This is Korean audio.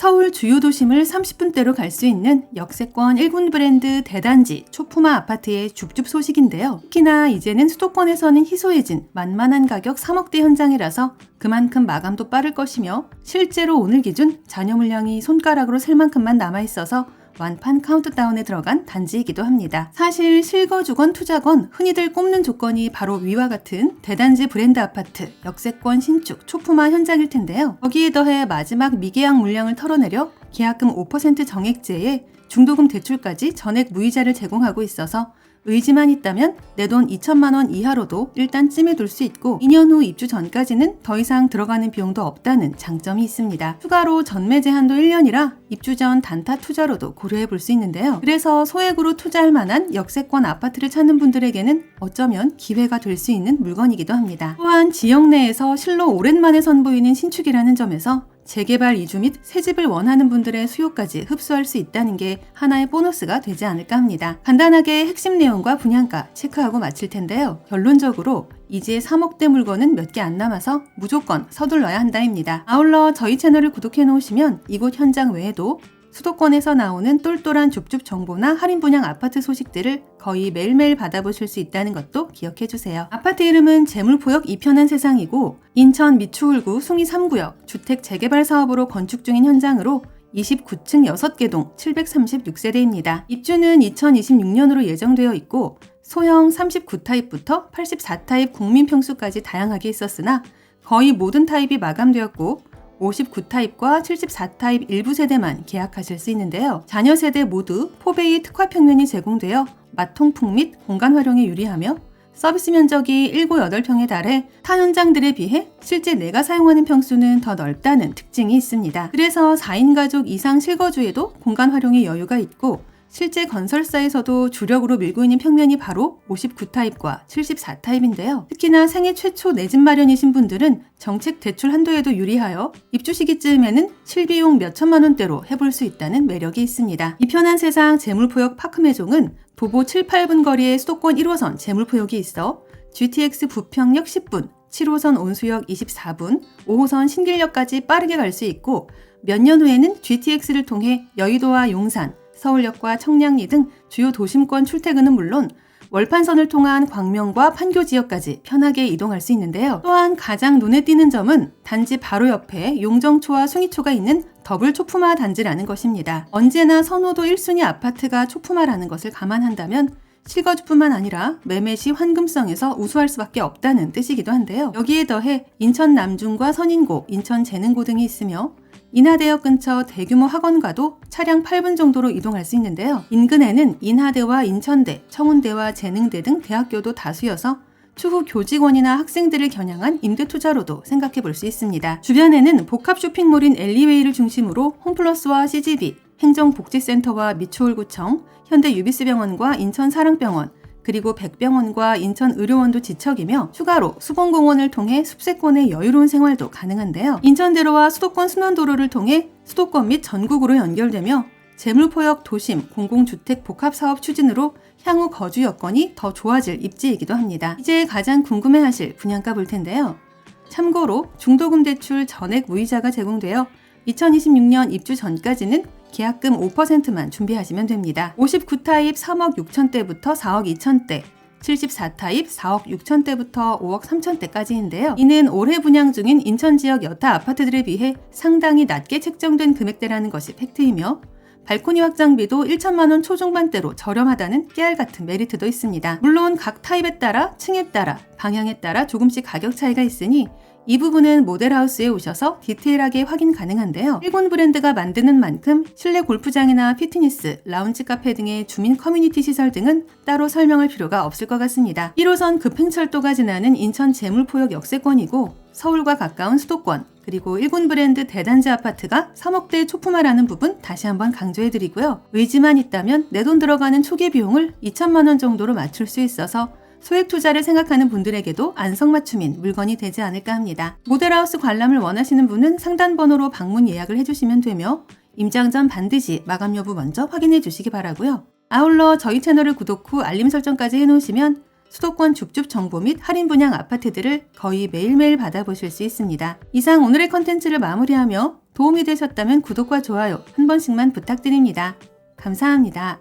서울 주요 도심을 30분대로 갈 수 있는 역세권 1군 브랜드 대단지 초품화 아파트의 줍줍 소식인데요. 특히나 이제는 수도권에서는 희소해진 만만한 가격 3억대 현장이라서 그만큼 마감도 빠를 것이며 실제로 오늘 기준 잔여 물량이 손가락으로 셀 만큼만 남아 있어서 완판 카운트다운에 들어간 단지이기도 합니다. 사실 실거주건 투자건 흔히들 꼽는 조건이 바로 위와 같은 대단지 브랜드 아파트 역세권 신축 초품화 현장일 텐데요. 거기에 더해 마지막 미계약 물량을 털어내려 계약금 5% 정액제에 중도금 대출까지 전액 무이자를 제공하고 있어서 의지만 있다면 내 돈 2천만 원 이하로도 일단 찜해둘 수 있고 2년 후 입주 전까지는 더 이상 들어가는 비용도 없다는 장점이 있습니다. 추가로 전매 제한도 1년이라 입주 전 단타 투자로도 고려해 볼 수 있는데요. 그래서 소액으로 투자할 만한 역세권 아파트를 찾는 분들에게는 어쩌면 기회가 될 수 있는 물건이기도 합니다. 또한 지역 내에서 실로 오랜만에 선보이는 신축이라는 점에서 재개발 이주 및 새집을 원하는 분들의 수요까지 흡수할 수 있다는 게 하나의 보너스가 되지 않을까 합니다. 간단하게 핵심 내용과 분양가 체크하고 마칠 텐데요. 결론적으로 이제 3억대 물건은 몇 개 안 남아서 무조건 서둘러야 한다입니다. 아울러 저희 채널을 구독해 놓으시면 이곳 현장 외에도 수도권에서 나오는 똘똘한 줍줍 정보나 할인 분양 아파트 소식들을 거의 매일매일 받아보실 수 있다는 것도 기억해 주세요. 아파트 이름은 재물포역 이편한 세상이고 인천 미추홀구 숭이 3구역 주택 재개발 사업으로 건축 중인 현장으로 29층 6개 동 736세대입니다. 입주는 2026년으로 예정되어 있고 소형 39타입부터 84타입 국민 평수까지 다양하게 있었으나 거의 모든 타입이 마감되었고 59타입과 74타입 일부 세대만 계약하실 수 있는데요. 자녀 세대 모두 포베이 특화 평면이 제공되어 맛통풍 및 공간 활용에 유리하며 서비스 면적이 7, 8평에 달해 타 현장들에 비해 실제 내가 사용하는 평수는 더 넓다는 특징이 있습니다. 그래서 4인 가족 이상 실거주에도 공간 활용에 여유가 있고 실제 건설사에서도 주력으로 밀고 있는 평면이 바로 59타입과 74타입인데요. 특히나 생애 최초 내 집 마련이신 분들은 정책 대출 한도에도 유리하여 입주 시기쯤에는 실비용 몇 천만 원대로 해볼 수 있다는 매력이 있습니다. 이 편한 세상 재물포역 파크매종은 도보 7, 8분 거리에 수도권 1호선 재물포역이 있어 GTX 부평역 10분, 7호선 온수역 24분, 5호선 신길역까지 빠르게 갈 수 있고 몇 년 후에는 GTX를 통해 여의도와 용산, 서울역과 청량리 등 주요 도심권 출퇴근은 물론 월판선을 통한 광명과 판교 지역까지 편하게 이동할 수 있는데요. 또한 가장 눈에 띄는 점은 단지 바로 옆에 용정초와 숭이초가 있는 더블 초품화 단지라는 것입니다. 언제나 선호도 1순위 아파트가 초품화라는 것을 감안한다면 실거주뿐만 아니라 매매 시 환금성에서 우수할 수밖에 없다는 뜻이기도 한데요. 여기에 더해 인천 남중과 선인고, 인천 재능고 등이 있으며 인하대역 근처 대규모 학원과도 차량 8분 정도로 이동할 수 있는데요. 인근에는 인하대와 인천대, 청운대와 재능대 등 대학교도 다수여서 추후 교직원이나 학생들을 겨냥한 임대 투자로도 생각해 볼 수 있습니다. 주변에는 복합 쇼핑몰인 엘리웨이를 중심으로 홈플러스와 CGV, 행정복지센터와 미추홀구청, 현대 유비스병원과 인천사랑병원, 그리고 백병원과 인천의료원도 지척이며 추가로 수봉공원을 통해 숲세권의 여유로운 생활도 가능한데요. 인천대로와 수도권 순환도로를 통해 수도권 및 전국으로 연결되며 재물포역 도심 공공주택 복합사업 추진으로 향후 거주 여건이 더 좋아질 입지이기도 합니다. 이제 가장 궁금해하실 분양가 볼 텐데요. 참고로 중도금 대출 전액 무이자가 제공되어 2026년 입주 전까지는 계약금 5%만 준비하시면 됩니다. 59타입 3억 6천대부터 4억 2천대, 74타입 4억 6천대부터 5억 3천대까지인데요. 이는 올해 분양 중인 인천 지역 여타 아파트들에 비해 상당히 낮게 책정된 금액대라는 것이 팩트이며 발코니 확장비도 1천만 원 초중반대로 저렴하다는 깨알 같은 메리트도 있습니다. 물론 각 타입에 따라 층에 따라 방향에 따라 조금씩 가격 차이가 있으니 이 부분은 모델하우스에 오셔서 디테일하게 확인 가능한데요. 일본 브랜드가 만드는 만큼 실내 골프장이나 피트니스, 라운지 카페 등의 주민 커뮤니티 시설 등은 따로 설명할 필요가 없을 것 같습니다. 1호선 급행철도가 지나는 인천 재물포역 역세권이고 서울과 가까운 수도권, 그리고 일본 브랜드 대단지 아파트가 3억대 초품화라는 부분 다시 한번 강조해드리고요. 의지만 있다면 내 돈 들어가는 초기 비용을 2천만 원 정도로 맞출 수 있어서 소액 투자를 생각하는 분들에게도 안성맞춤인 물건이 되지 않을까 합니다. 모델하우스 관람을 원하시는 분은 상단 번호로 방문 예약을 해주시면 되며 임장 전 반드시 마감 여부 먼저 확인해 주시기 바라고요. 아울러 저희 채널을 구독 후 알림 설정까지 해놓으시면 수도권 줍줍 정보 및 할인 분양 아파트들을 거의 매일매일 받아보실 수 있습니다. 이상 오늘의 컨텐츠를 마무리하며 도움이 되셨다면 구독과 좋아요 한 번씩만 부탁드립니다. 감사합니다.